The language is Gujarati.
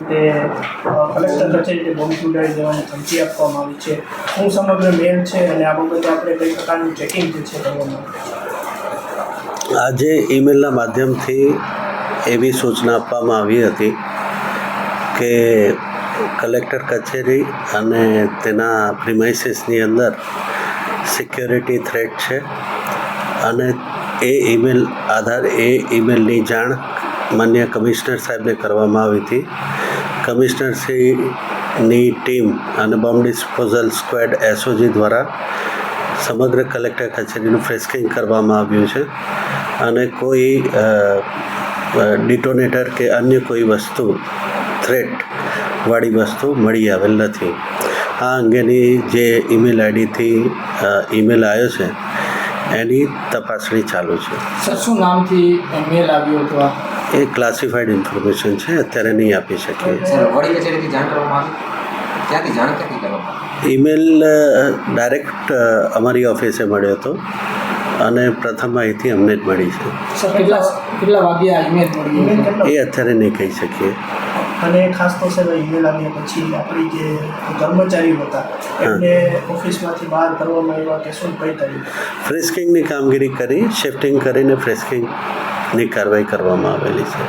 તે કલેક્ટર કચેરીને બોમ્બ ઉડાડી દેવાની ધમકી આપવામાં આવી છે. શું સમગ્ર મેલ છે અને આ બાબતે આપણે કઈ પ્રકારનું ચેકિંગ જે છે કરવામાં આજે ઈમેલના માધ્યમથી એવી સૂચના આપવામાં આવી હતી કે કલેક્ટર કચેરી અને તેના પ્રિમાઇસીસની અંદર સિક્યોરિટી થ્રેટ છે અને એ ઈમેલ આધાર એ ઈમેલની જાણ માન્ય કમિશનર સાહેબને કરવામાં આવી હતી. કમિશનરશ્રીની ટીમ અને બોમ્બ ડિસ્પોઝલ સ્ક્વેડ એસઓજી દ્વારા સમગ્ર કલેક્ટર કચેરીનું ફ્રેસ્કિંગ કરવામાં આવ્યું છે અને કોઈ ડિટોનેટર કે અન્ય કોઈ વસ્તુ, થ્રેટ વાળી વસ્તુ મળી આવેલ નથી. આ અંગેની જે ઈમેલ આઈડીથી ઈમેલ આવ્યો છે, એની તપાસણી ચાલુ છે. સર, શું નામથી મેલ આવ્યો હતો એ ક્લાસિફાઈડ ઇન્ફોર્મેશન છે અત્યારે નહીં આપી શકીએ. ઈમેલ ડાયરેક્ટ અમારી ઓફિસે મળ્યો હતો અને પ્રથમ માહિતી અમને જ મળી છે. સર કેટલા કેટલા વાગ્યે આ ઈમેલ મળી ઈમેલ કેટલો? એ અત્યારે નહીં કહી શકીએ. અને ખાસ તો સાહેબ ઈમેલ આવ્યા પછી આપણી જે કર્મચારીઓ હતા એમને ઓફિસમાંથી બહાર કરવામાં આવ્યા કે શું કઈ તારીખ ફ્રેસ્કિંગની કામગીરી કરી શિફ્ટિંગ કરીને ની કાર્યવાહી કરવામાં આવેલી છે.